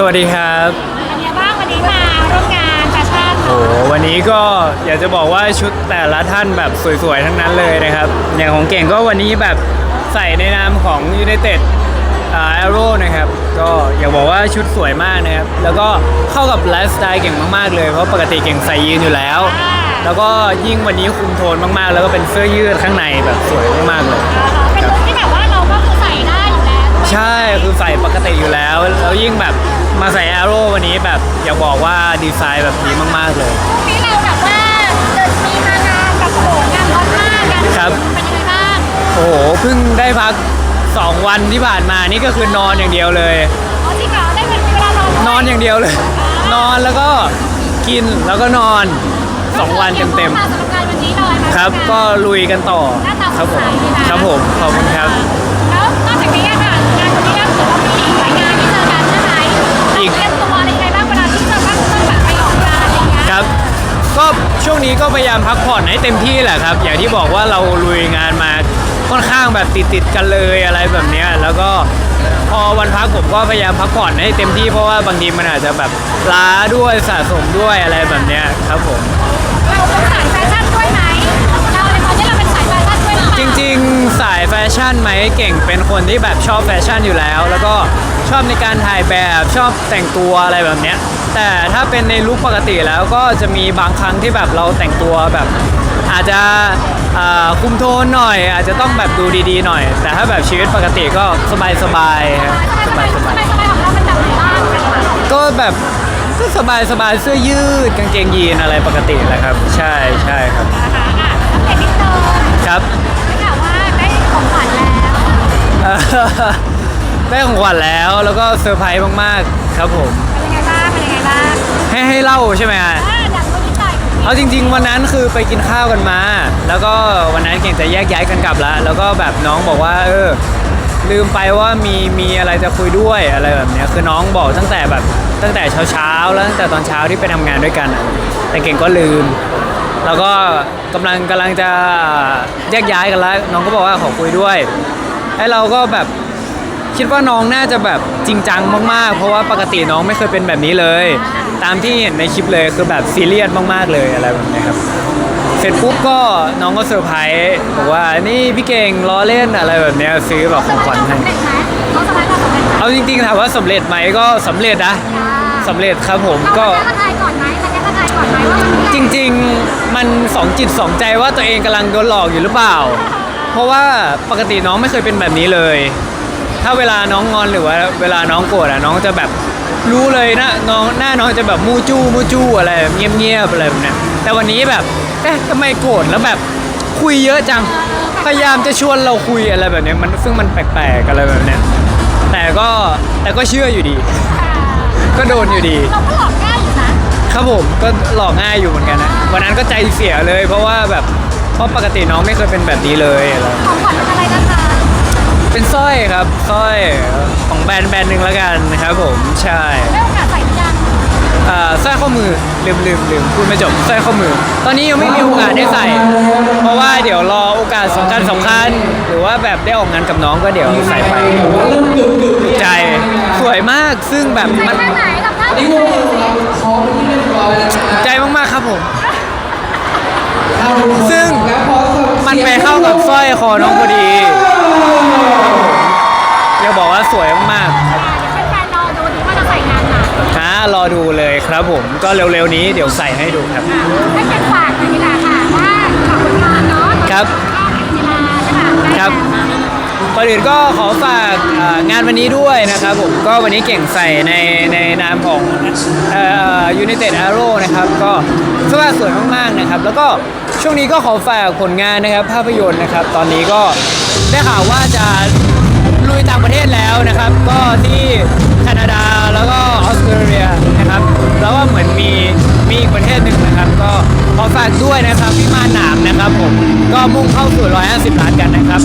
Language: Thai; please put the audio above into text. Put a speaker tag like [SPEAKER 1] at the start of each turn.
[SPEAKER 1] สวัสดีครับ
[SPEAKER 2] เป็นไงบ้างวันนี้มาร่วมงานแฟชั่น
[SPEAKER 1] โอ้โหวันนี้ก็อยากจะบอกว่าชุดแต่ละท่านแบบสวยๆทั้งนั้นเลยนะครับ อย่างของเก่งก็วันนี้แบบใส่ในนามของ United อ่า Arrow นะครับ ก็อยากบอกว่าชุดสวยมากนะครับ แล้วก็เข้ากับไลฟ์สไตล์เก่งมากๆเลย เพราะปกติเก่งใส่ยีนอยู่แล้ว แล้วก็ยิ่งวันนี้คุมโทนมากๆ แล้วก็เป็นเสื้อยืดข้างในแบบสวยมากๆเลย
[SPEAKER 2] เป็นลุคที่แบบว่าเราก็คือใส่ได้อยู่แล้ว
[SPEAKER 1] ใช่คือใส่ปกติอยู่แล้ว แล้วยิ่งแบบ มาใส่ Arrow วันนี้แบบอยากบอกว่าดีไซน์แบบดีมากๆเลย
[SPEAKER 2] พรุ่งนี้เราแบบว่าเดินมีมางานแบบโอ้โหงานร้อนมากงาน
[SPEAKER 1] ครับ
[SPEAKER 2] เป็นยังไงบ้าง
[SPEAKER 1] โอ้โหเพิ่งได้พัก 2 วันที่ผ่านมานี่ก็คือนอนอย่างเดียวเลย
[SPEAKER 2] อ๋อจริงเหรอได้เป็นเวลานอน
[SPEAKER 1] นอนอย่างเดียวเลย นอนแล้วก็กินแล้วก็นอน 2 วันเต็ม
[SPEAKER 2] ๆสำหรับงานวันนี้เลย
[SPEAKER 1] ๆครับก็ลุยกันต่อ
[SPEAKER 2] หน้าตา
[SPEAKER 1] ค
[SPEAKER 2] ส
[SPEAKER 1] รับ
[SPEAKER 2] ด
[SPEAKER 1] ผ
[SPEAKER 2] ใส
[SPEAKER 1] ม
[SPEAKER 2] ดีนะครับ
[SPEAKER 1] ผมขอบคุณครับ
[SPEAKER 2] แล้วนอกจากนี้อะค่ะ อีก เตรียมตัวอะไรยังไงบ้างเวลาที่เจอบ้างต้องแบบไปออกงานอะไรอย่างเงี้ย
[SPEAKER 1] ครับ ก็ช่วงนี้ก็พยายามพักผ่อนให้เต็มที่แหละครับ อย่างที่บอกว่าเราลุยงานมาค่อนข้างแบบติดๆกันเลยอะไรแบบเนี้ยแล้วก็พอวันพักผมก็พยายามพักผ่อนให้เต็มที่เพราะว่าบางทีมันอาจจะแบบล้าด้วยสะสมด้วยอะไรแบบเนี้ยครับผม
[SPEAKER 2] เราเป็นสายแฟชั่นด้วยไหมเราในตอนนี้เราเป็นสายแฟชั่นด้วยหรือเปล่า
[SPEAKER 1] จริงๆ สายแฟชั่นไหมเก่งเป็นคนที่แบบชอบแฟชั่นอยู่แล้ว แล้วก็ ชอบในการถ่ายแบบชอบแต่งตัวอะไรแบบเนี้ยแต่ถ้าเป็นในลุคปกติแล้วก็จะมีบางครั้งที่แบบเราแต่งตัวแบบ อาจจะคุมโทนหน่อย อาจจะต้องแบบดูดีๆหน่อย แต่ถ้าแบบชีวิตปกติก็สบายๆครับ
[SPEAKER 2] สบาย
[SPEAKER 1] ส
[SPEAKER 2] บา
[SPEAKER 1] ย
[SPEAKER 2] สบายของเราเป็นแบบไหนบ้าง
[SPEAKER 1] ก็แบบก็สบายๆเสื้อยืดกางเกงยีนอะไรปกติแหละครับ ใช่ใช่ครับ
[SPEAKER 2] นะคะอะอัปเดตนิดนึง
[SPEAKER 1] ครับ
[SPEAKER 2] ได้ข่าวว่าได้ของขวัญแล้ว
[SPEAKER 1] ได้ของขวัญแล้วแล้วก็เซอร์ไพรส์มากๆ ครับผม
[SPEAKER 2] เป็นยังไงบ้างเป็นยังไงบ้าง
[SPEAKER 1] ให้ให้เล่าใช่ไหมฮะ
[SPEAKER 2] อ่าดังก็นิดหน่อย
[SPEAKER 1] เอาจริง ๆ วันนั้นคือไปกินข้าวกันมา แล้วก็วันนั้นเก่งจะแยกย้ายกันกลับแล้วแล้วก็แบบน้องบอกว่า เออ ลืมไปว่ามีมีอะไรจะคุยด้วยอะไรแบบเนี้ยคือน้องบอกตั้งแต่แบบตั้งแต่เช้าๆแล้วตั้งแต่ตอนเช้าที่ไปทำงานด้วยกันอะแต่เก่งก็ลืม แล้วก็กำลังกำลังจะแยกย้ายกันแล้วน้องก็บอกว่าขอคุยด้วยให้เราก็แบบ คิดว่าน้องน่าจะแบบจริงจังมากๆ เพราะว่าปกติน้องไม่เคยเป็นแบบนี้เลย ตามที่เห็นในคลิปเลยคือแบบซีเรียสมากๆเลยอะไรแบบนี้ครับเสร็จปุ๊บก็น้องก็เซอร์ไพรส์บอกว่านี่พี่เก่งล้อเล่นอะไรแบบเนี้ยซื้อแบบของขวัญให้
[SPEAKER 2] สำเร็จไหมเขาสบายเราสำเร็จไหม
[SPEAKER 1] เอาจริงๆถามว่าสำเร็จไหมก็สำเร็จนะสำเร็จครับผม
[SPEAKER 2] เรา
[SPEAKER 1] ก็
[SPEAKER 2] จะกระทายก่อนไหมเราจะกระทายก่อนไหมว่ามัน
[SPEAKER 1] จริงๆ มันสองจิตสองใจว่าตัวเองกำลังโดนหลอกอยู่หรือเปล่า เพราะว่าปกติน้องไม่เคยเป็นแบบนี้เลย ถ้าเวลาน้องงอนหรือว่าเวลาน้องโกรธอะน้องจะแบบรู้เลยนะน้องหน้าน้องจะแบบมูจู้มูจู้อะไรแบบเงียบๆอะไรแบบเนี้ยแต่วันนี้แบบเอ๊ะทำไมโกรธแล้วแบบคุยเยอะจังพยายามจะชวนเราคุยอะไรแบบเนี้ยมันซึ่งมันแปลกๆอะไรแบบเนี้ยแต่ก็แต่ก็เชื่ออยู่ดี ก็โดนอยู่ดี
[SPEAKER 2] เราก็หลอกง่ายอยู่นะครับ
[SPEAKER 1] ผมก็หลอกง่ายอยู่เหมือนกันนะวันนั้นก็ใจเสียเลย เพราะว่าแบบเพราะปกติน้องไม่เคยเป็นแบบนี้เลยอะไร
[SPEAKER 2] ของขวัญ เป็นอะไรนะคะ
[SPEAKER 1] เป็นสร้อยครับสร้อยของแบรนด์แบรนด์หนึ่งแล้วกันนะครับผมใช่
[SPEAKER 2] ได้โอกาสใส่หรือยัง
[SPEAKER 1] อ่าสร้อยข้อมือลืมลืมลืมพูดไม่จบสร้อยข้อมือ ตอนนี้ยังไม่มีโอกาสได้ใส่ เพราะว่าเดี๋ยวรอโอกาสสำคัญสำคัญหรือว่าแบบได้ออกงานกับน้องก็เดี๋ยวใส่ไปใจสวยมากซึ่งแบบ
[SPEAKER 2] ใส่
[SPEAKER 1] มัน
[SPEAKER 2] แค่ไหนกับท่า
[SPEAKER 3] นี่
[SPEAKER 2] ที่
[SPEAKER 3] ก็พร้อมที่เรียบร้อยแล้วนะ
[SPEAKER 1] ใจมากๆครับผม
[SPEAKER 3] เอาทุกคน
[SPEAKER 1] ซึ่ง
[SPEAKER 3] แล้วพอส่ง
[SPEAKER 1] มันไปเข้ากับสร้อยคอน้องพอดี อยากบอกว่าสวยมากๆครับ
[SPEAKER 2] แฟนๆรอดูดิว่าจะใส่งานไหน
[SPEAKER 1] อ่ารอดูเลยครับผมก็เร็วๆนี้เดี๋ยวใส่ให้ดูครับ
[SPEAKER 2] ให้เป็นฝากหน่อยดีกว่าค่ะว่าขอบคุณงานเนาะ
[SPEAKER 1] ครับ
[SPEAKER 2] ก็เข็มจีราใช่ไหมได้
[SPEAKER 1] ครับก่อนอื่นก็ขอฝากอ่างานวันนี้ด้วยนะครับผมก็วันนี้เก่งใส่ในในนามของเอ่อ United Arrow นะครับก็เสื้อผ้าสวยมากๆนะครับ แล้วก็ช่วงนี้ก็ขอฝากผลงานนะครับภาพยนตร์นะครับ ตอนนี้ก็ ได้ข่าวว่าจะลุยต่างประเทศแล้วนะครับ ก็ที่แคนาดาแล้วก็ออสเตรเลียนะครับ แล้วว่าเหมือนมีมีอีกประเทศหนึ่งนะครับ ก็ขอฝากด้วยนะครับพิมานหนามนะครับผมก็มุ่งเข้าสู่ 150 ล้านกันนะครับ